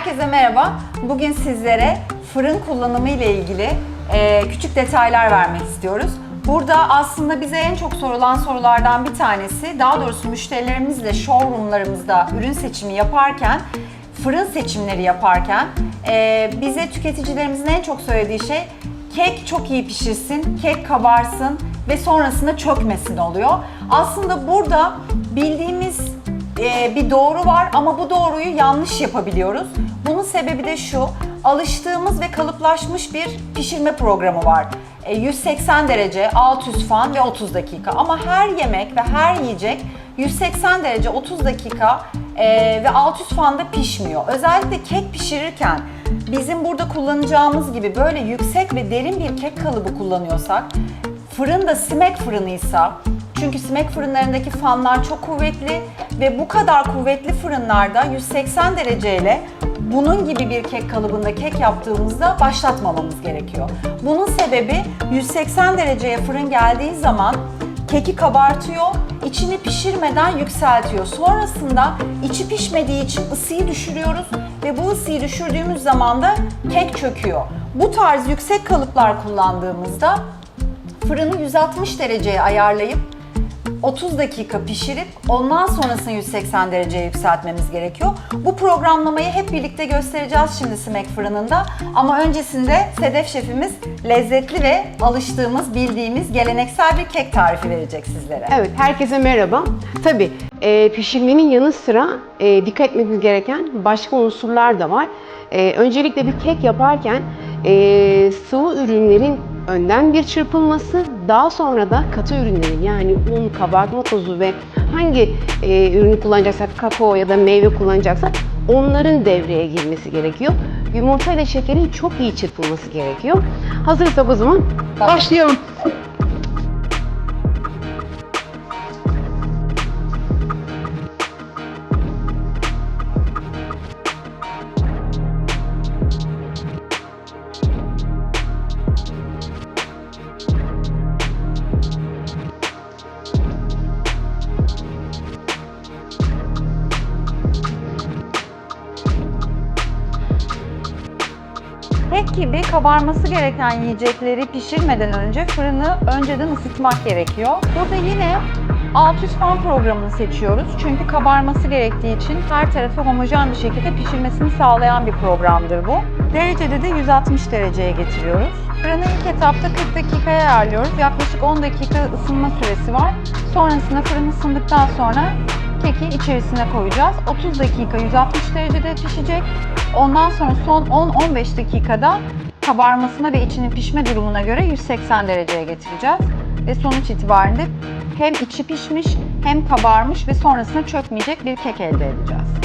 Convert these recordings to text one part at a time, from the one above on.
Herkese merhaba. Bugün sizlere fırın kullanımı ile ilgili e, küçük detaylar vermek istiyoruz. Burada aslında bize en çok sorulan sorulardan bir tanesi, daha doğrusu müşterilerimizle showroomlarımızda ürün seçimi yaparken, fırın seçimleri yaparken e, bize tüketicilerimizin en çok söylediği şey kek çok iyi pişirsin, kek kabarsın ve sonrasında çökmesin oluyor. Aslında burada bildiğimiz e, bir doğru var ama bu doğruyu yanlış yapabiliyoruz. Bunun sebebi de şu, alıştığımız ve kalıplaşmış bir pişirme programı var. E, 180 derece, alt üst fan ve 30 dakika. Ama her yemek ve her yiyecek 180 derece 30 dakika e, ve alt üst fanda pişmiyor. Özellikle kek pişirirken bizim burada kullanacağımız gibi böyle yüksek ve derin bir kek kalıbı kullanıyorsak, fırın da simek fırınıysa, çünkü simek fırınlarındaki fanlar çok kuvvetli ve bu kadar kuvvetli fırınlarda 180 dereceyle bunun gibi bir kek kalıbında kek yaptığımızda başlatmamamız gerekiyor. Bunun sebebi 180 dereceye fırın geldiği zaman keki kabartıyor, içini pişirmeden yükseltiyor. Sonrasında içi pişmediği için ısıyı düşürüyoruz ve bu ısıyı düşürdüğümüz zaman da kek çöküyor. Bu tarz yüksek kalıplar kullandığımızda fırını 160 dereceye ayarlayıp 30 dakika pişirip ondan sonrasını 180 dereceye yükseltmemiz gerekiyor. Bu programlamayı hep birlikte göstereceğiz şimdi Simek fırınında. Ama öncesinde Sedef şefimiz lezzetli ve alıştığımız, bildiğimiz geleneksel bir kek tarifi verecek sizlere. Evet, herkese merhaba. Tabii e, pişirmenin yanı sıra e, dikkat etmemiz gereken başka unsurlar da var. E, öncelikle bir kek yaparken sıvı ürünlerin önden bir çırpılması, daha sonra da katı ürünlerin yani un, kabartma tozu ve hangi e, ürünü kullanacaksak, kakao ya da meyve kullanacaksak onların devreye girmesi gerekiyor. Yumurta ile şekerin çok iyi çırpılması gerekiyor. Hazırsak o zaman başlayalım. Kek gibi kabarması gereken yiyecekleri pişirmeden önce fırını önceden ısıtmak gerekiyor. Burada yine alt üst fan programını seçiyoruz. Çünkü kabarması gerektiği için her tarafı homojen bir şekilde pişirmesini sağlayan bir programdır bu. Derecede de 160 dereceye getiriyoruz. Fırını ilk etapta 40 dakikaya ayarlıyoruz. Yaklaşık 10 dakika ısınma süresi var. Sonrasında fırın ısındıktan sonra keki içerisine koyacağız. 30 dakika 160 derecede pişecek. Ondan sonra son 10-15 dakikada kabarmasına ve içinin pişme durumuna göre 180 dereceye getireceğiz. Ve sonuç itibariyle hem içi pişmiş hem kabarmış ve sonrasında çökmeyecek bir kek elde edeceğiz.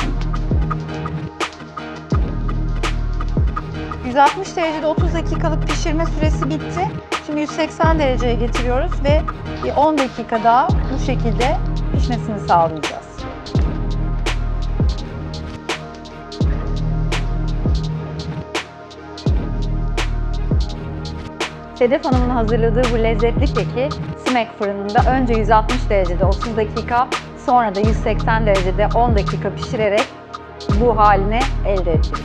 160 derecede 30 dakikalık pişirme süresi bitti. Şimdi 180 dereceye getiriyoruz ve bir 10 dakika daha bu şekilde pişmesini sağlayacağız. Sedef Hanım'ın hazırladığı bu lezzetli keki Simek fırınında önce 160 derecede 30 dakika, sonra da 180 derecede 10 dakika pişirerek bu haline elde ettik.